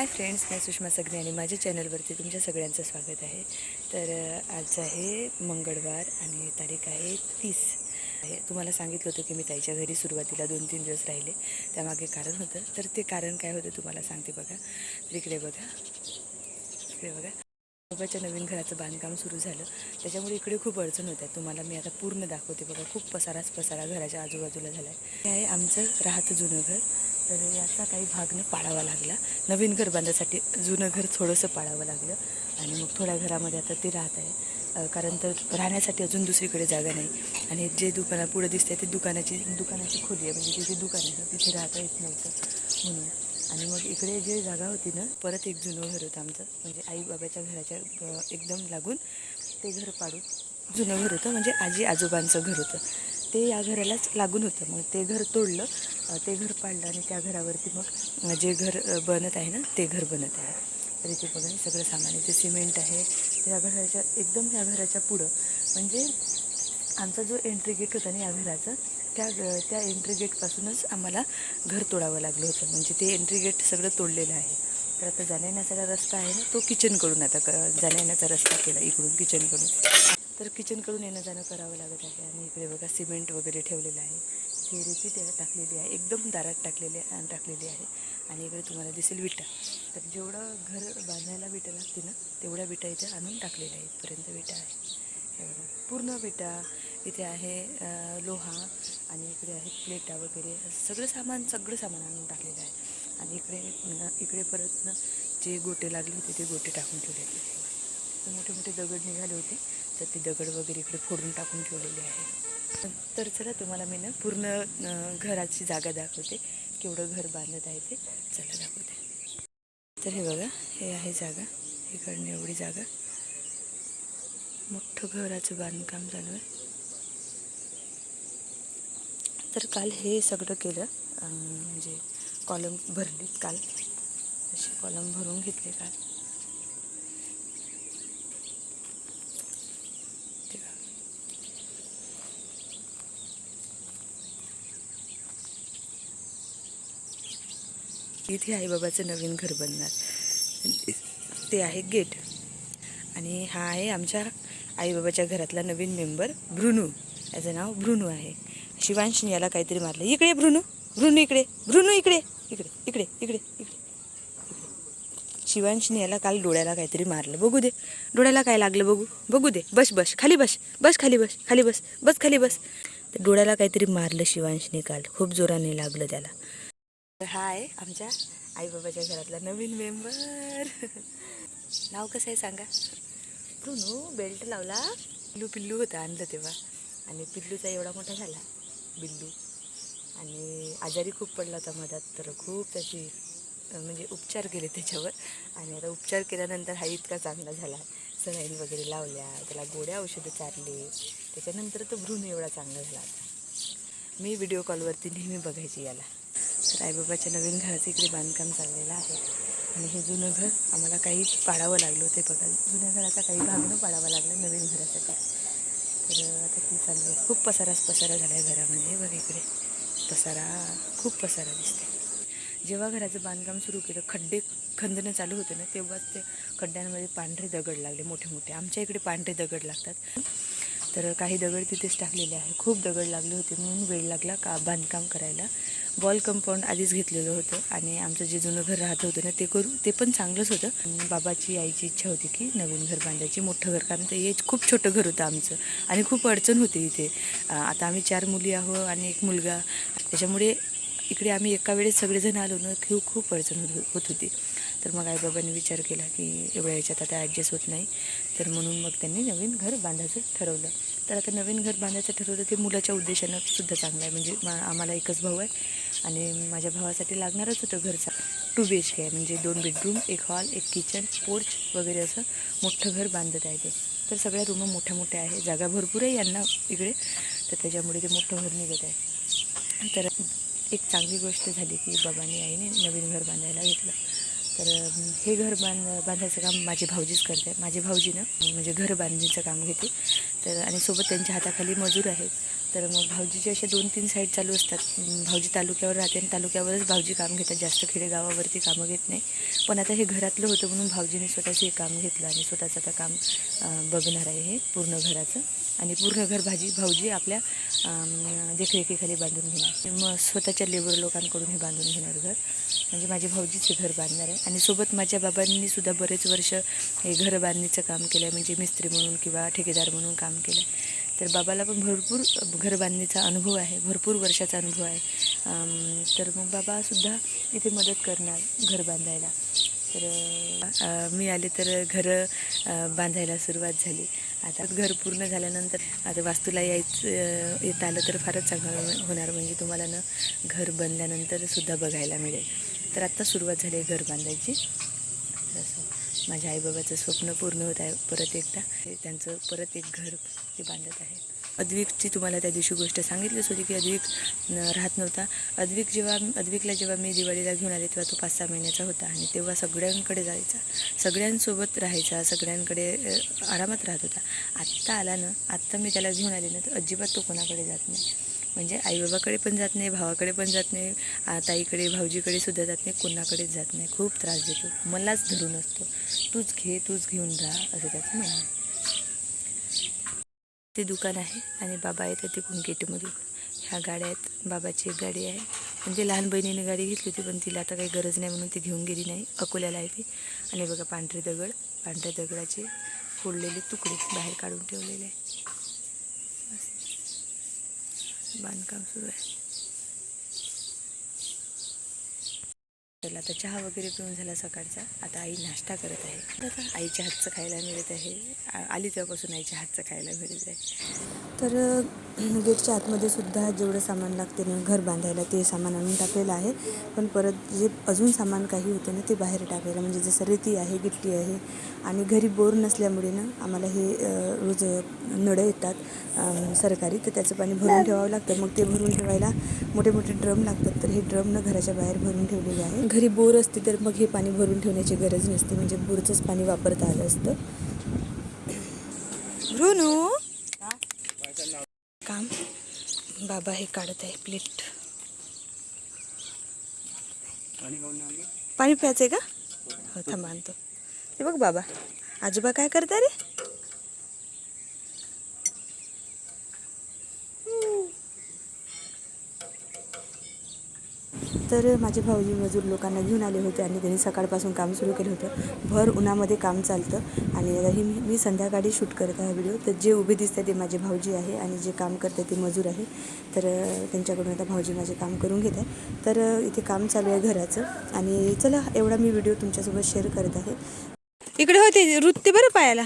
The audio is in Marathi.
हाय फ्रेंड्स मी सुषमा सगळे आणि माझ्या चॅनलवरती तुमच्या सगळ्यांचं स्वागत आहे. तर आज आहे मंगळवार आणि तारीख आहे तीस. आहे तुम्हाला सांगितलं होतं की मी ताईच्या घरी सुरुवातीला दोन तीन दिवस राहिले. त्यामागे कारण होतं. तर ते कारण काय होतं तुम्हाला सांगते बघा. तर इकडे बघा. इकडे बघा. बाबाच्या नवीन घराचं बांधकाम सुरू झालं. त्याच्यामुळे इकडे खूप अडचण होत्या. तुम्हाला मी आता पूर्ण दाखवते बघा. खूप पसाराच पसारा घराच्या आजूबाजूला झाला आहे हे आहे आमचं राहतं जुनं घर. तर याचा काही भाग न पाडावा लागला. नवीन घर बांधायसाठी जुनं घर थोडंसं पाडावं लागलं. आणि मग थोड्या घरामध्ये आता ते राहत आहे. कारण तर राहण्यासाठी अजून दुसरीकडे जागा नाही. आणि जे दुकाना पुढे दिसते ते दुकानाची दुकानाची खोली आहे. म्हणजे तिथे दुकान आहे. तिथे राहता येत नव्हतं म्हणून. आणि मग इकडे जे जागा होती ना परत एक जुनं घर होतं आमचं. म्हणजे आई बाबाच्या घराच्या एकदम लागून ते घर पाडून जुनं घर होतं. म्हणजे आजी आजोबांचं घर होतं. ते या घरालाच लागून होतं. मग ते घर तोडलं ते घर पाडलं आणि त्या घरावरती मग जे घर बनत आहे ना ते घर बनत आहे. तर इथे बघा सगळं सामान आहे सिमेंट आहे त्या घराच्या एकदम या घराच्या पुढं. म्हणजे आमचा जो एंट्री गेट होता ना या घराचा त्या त्या एंट्री गेटपासूनच आम्हाला घर तोडावं लागलं होतं. म्हणजे ते एंट्री गेट सगळं तोडलेलं आहे. तर आता जाण्या येण्याचा रस्ता आहे ना तो किचनकडून आता क जाण्या येण्याचा रस्ता केला इकडून किचनकडून तर किचनकडून येणं जाणं करावं लागत आहे. आणि इकडे बघा सिमेंट वगैरे ठेवलेलं आहे. ही रेती त्या टाकलेली आहे. एकदम दारात टाकलेली आहे टाकलेली आहे. आणि इकडे तुम्हाला दिसेल विटा. तर जेवढं घर बांधायला विटा लागते ना तेवढ्या विटा इथे आणून टाकलेल्या आहेत. इथपर्यंत विटा आहे. पूर्ण विटा. इथे आहे लोहा. आणि इकडे आहे प्लेटा वगैरे. सगळं सामान सगळं सामान आणून टाकलेलं आहे. आणि इकडे इकडे परत ना जे गोटे लागले होते ते गोटे टाकून ठेवले होते तर मोठे मोठे दगड निघाले होते. तर ते दगड वगैरे इकडे फोडून टाकून ठेवलेले आहे. तर चला तुम्हाला मी ना पूर्ण घराची जागा दाखवते. केवढं घर बांधत आहे ते. चला दाखवते. तर हे बघा हे आहे जागा. इकडनं एवढी जागा. मोठं घराचं बांधकाम चालू आहे. तर काल हे सगळं केलं म्हणजे कॉलम भरलीत काल. असे कॉलम भरून घेतले काल ते बघा. इथे आईबाबाचं नवीन घर बनणार. ते आहे गेट. आणि हा आहे आमच्या आईबाबाच्या घरातला नवीन मेंबर भ्रुनू याचं नाव भ्रुनू आहे. शिवांशनी याला काहीतरी मारलं. इकडे भ्रुनू भ्रुनू इकडे. भ्रुनू इकडे. इकडे. इकडे. इकडे. इकडे. शिवांशनी याला काल डोळ्याला काहीतरी मारलं. बघू दे. डोळ्याला काय लागलं बघू. बघू दे. बस बस. खाली बस. बस खाली बस. खाली बस. बस खाली बस. तर डोळ्याला काहीतरी मारलं शिवांशनी काल. खूप जोराने लागलं त्याला. तर हा आहे आमच्या आईबाबाच्या घरातला नवीन मेंबर नाव कसं आहे सांगा? प्रुनू बेल्ट लावला. पिल्लू पिल्लू होता आणलं तेव्हा. आणि पिल्लूचा एवढा मोठा झाला बिल्लू. आणि आजारी खूप पडला होता मधात तर खूप त्याची म्हणजे उपचार केले त्याच्यावर. आणि आता उपचार केल्यानंतर हा इतका चांगला झाला. सलाईन वगैरे लावल्या त्याला गोड्या औषधं चारली. त्याच्यानंतर तो भ्रूण एवढा चांगला झाला आता. मी व्हिडिओ कॉलवरती नेहमी बघायची याला. तर आईबाबाच्या नवीन घराचं इकडे बांधकाम चाललेलं आहे. आणि हे जुनं घर आम्हाला काही पाडावं लागलं होते बघा. जुन्या घराचा काही भाग न पाडावा लागला नवीन घरासाठी. तर आता ती चालू आहे. खूप पसाराच पसारा झाला आहे घरामध्ये. बघा इकडे. पसारा खूप पसारा दिसते जेव्हा घराचं बांधकाम सुरू केलं खड्डे खंदणं चालू होतं ना तेव्हाच ते खड्ड्यांमध्ये पांढरे दगड लागले मोठे मोठे आमच्या इकडे पांढरे दगड लागतात. तर काही दगड तिथेच टाकलेले आहे. खूप दगड लागले होते म्हणून वेळ लागला का बांधकाम करायला. बॉल कंपाऊंड आधीच घेतलेलं होतं आणि आमचं जे जुनं घर राहत होतं ना ते करू ते पण चांगलंच होतं. आणि बाबाची आईची इच्छा होती की नवीन घर बांधायची मोठं घर कारण ते हे खूप छोटं घर होतं आमचं आणि खूप अडचण होती इथे. आता आम्ही चार मुली आहो आणि एक मुलगा. त्याच्यामुळे इकडे आम्ही एका वेळेस सगळेजण आलो ना की खूप अडचण होत होत. होती तर मग आईबाबांनी विचार केला की एवढ्या याच्यात आता ॲडजस्ट होत नाही. तर म्हणून मग त्यांनी नवीन घर बांधायचं ठरवलं. तर आता नवीन घर बांधायचं ठरवलं ते मुलाच्या उद्देशानं सुद्धा चांगलं आहे. म्हणजे मा आम्हाला एकच भाऊ आहे आणि माझ्या भावासाठी लागणारच होतं घरचा. टू बी एच के आहे. म्हणजे दोन बेडरूम एक हॉल एक किचन पोर्च वगैरे असं मोठं घर बांधत आहे ते. तर सगळ्या रूम मोठ्या मोठ्या आहे. जागा भरपूर आहे यांना इकडे. तर त्याच्यामुळे ते मोठं घर निघत आहे. तर एक चांगली गोष्ट झाली की बाबांनी आईने नवीन घर बांधायला घेतलं. तर हे घर बांध बांधायचं काम माझे भाऊजीच करते माझे भाऊजीनं म्हणजे घर बांधणीचं काम घेते. तर आणि सोबत त्यांच्या हाताखाली मजूर आहेत. तर मग भाऊजीचे असे दोन तीन साईड चालू असतात. भाऊजी तालुक्यावर राहते आणि तालुक्यावरच भाऊजी काम घेतात. जास्त खेडेगावावरती कामं घेत नाही. पण आता हे घरातलं होतं म्हणून भाऊजीने स्वतःचं हे काम घेतलं आणि स्वतःचं आता काम बघणार आहे हे पूर्ण घराचं. आणि पूर्ण घर भाजी भाऊजी आपल्या देखरेखीखाली बांधून घेणार. मग स्वतःच्या लेबर लोकांकडून हे बांधून घेणार घर. म्हणजे माझ्या भाऊजीचं घर बांधणार आहे. आणि सोबत माझ्या बाबांनी सुद्धा बरेच वर्ष हे घर बांधणीचं काम केलं आहे म्हणजे मिस्त्री म्हणून किंवा ठेकेदार म्हणून काम केलं आहे तर बाबाला पण भरपूर घर बांधणीचा अनुभव आहे भरपूर वर्षाचा अनुभव आहे. तर मग बाबासुद्धा इथे मदत करणार घर बांधायला. तर मी आले तर घरं बांधायला सुरुवात झाली. आता घर पूर्ण झाल्यानंतर आता वास्तूला यायचं येत आलं तर फारच चांगलं होणार. म्हणजे तुम्हाला ना घर बनल्यानंतर सुद्धा बघायला मिळेल. तर आत्ता सुरुवात झाली आहे घर बांधायची. असं माझ्या आईबाबाचं स्वप्न पूर्ण होत आहे परत एकदा. हे त्यांचं परत एक घर ते बांधत आहे. अद्विकची तुम्हाला त्या दिवशी गोष्ट सांगितलीच होती की अद्विक राहत नव्हता. अद्विक जेव्हा अद्विकला जेव्हा मी दिवाळीला घेऊन आले तेव्हा तो पाच सहा महिन्याचा होता आणि तेव्हा सगळ्यांकडे जायचा. सगळ्यांसोबत राहायचा सगळ्यांकडे आरामात राहत होता. आत्ता आला ना आत्ता मी त्याला घेऊन आले ना तर अजिबात तो कोणाकडे जात नाही. म्हणजे आईबाबाकडे पण जात नाही भावाकडे पण जात नाही आ, ताईकडे भाऊजीकडे सुद्धा जात नाही कोणाकडेच जात नाही. खूप त्रास देतो. मलाच धरून असतो. तूच घे तूच घेऊन राहा असं त्याचं म्हणणं ते दुकान आहे आणि बाबा येतात तिकडून गेटमधून ह्या गाड्या आहेत बाबाची एक गाडी आहे. आणि लहान बहिणीने गाडी घेतली होती पण तिला आता काही गरज नाही म्हणून ती घेऊन गेली नाही. अकोल्याला आहे ती. आणि बघा पांढरे दगड पांढऱ्या दगडाचे फोडलेले तुकडे बाहेर काढून ठेवलेले आहे. बांधकाम सुरू आहे चला आता चहा वगैरे पिऊन झाला सकाळचा. आता आई नाश्ता करत आहे. आता आईच्या हातचं खायला मिळत आहे. आ- आली तेव्हापासून आईच्या हातचं खायला मिळत आहे. तर गेटच्या आतमध्ये सुद्धा जेवढं सामान लागते ना घर बांधायला ते सामान आणून टाकलेलं आहे. पण परत जे अजून सामान काही होतं ना ते बाहेर टाकायला म्हणजे जसं रेती आहे गिट्टी आहे आणि घरी बोर नसल्यामुळे ना आम्हाला हे रोज नळं येतात सरकारी. तर त्याचं पाणी भरून ठेवावं लागतं. मग ते भरून ठेवायला मोठे मोठे ड्रम लागतात. तर हे ड्रम ना घराच्या बाहेर भरून ठेवलेले आहे घरी बोर असते तर मग हे पाणी भरून ठेवण्याची गरज नसते म्हणजे बोरचंच पाणी वापरता आलं असतं. भ्रूनू हो. काम. बाबा हे काढत आहे प्लेट. पाणी प्यायचंय का? हो थांबा आणतो. ते बघ बाबा आजोबा काय करता रे? तर माझे भाऊजी मजूर लोकांना घेऊन आले होते आणि त्यांनी सकाळपासून काम सुरू केलं होतं. भर उन्हामध्ये काम चालतं आणि ही मी संध्याकाळी शूट करत आहे व्हिडिओ. तर जे उभे दिसतात ते माझे भाऊजी आहे आणि जे काम करते ते मजूर आहे. तर त्यांच्याकडून आता भाऊजी माझे काम करून घेत आहे तर इथे काम चालू आहे घराचं आणि चला एवढा मी व्हिडिओ तुमच्यासोबत शेअर करत आहे. इकडे होते वृत्ती बरं पायाला.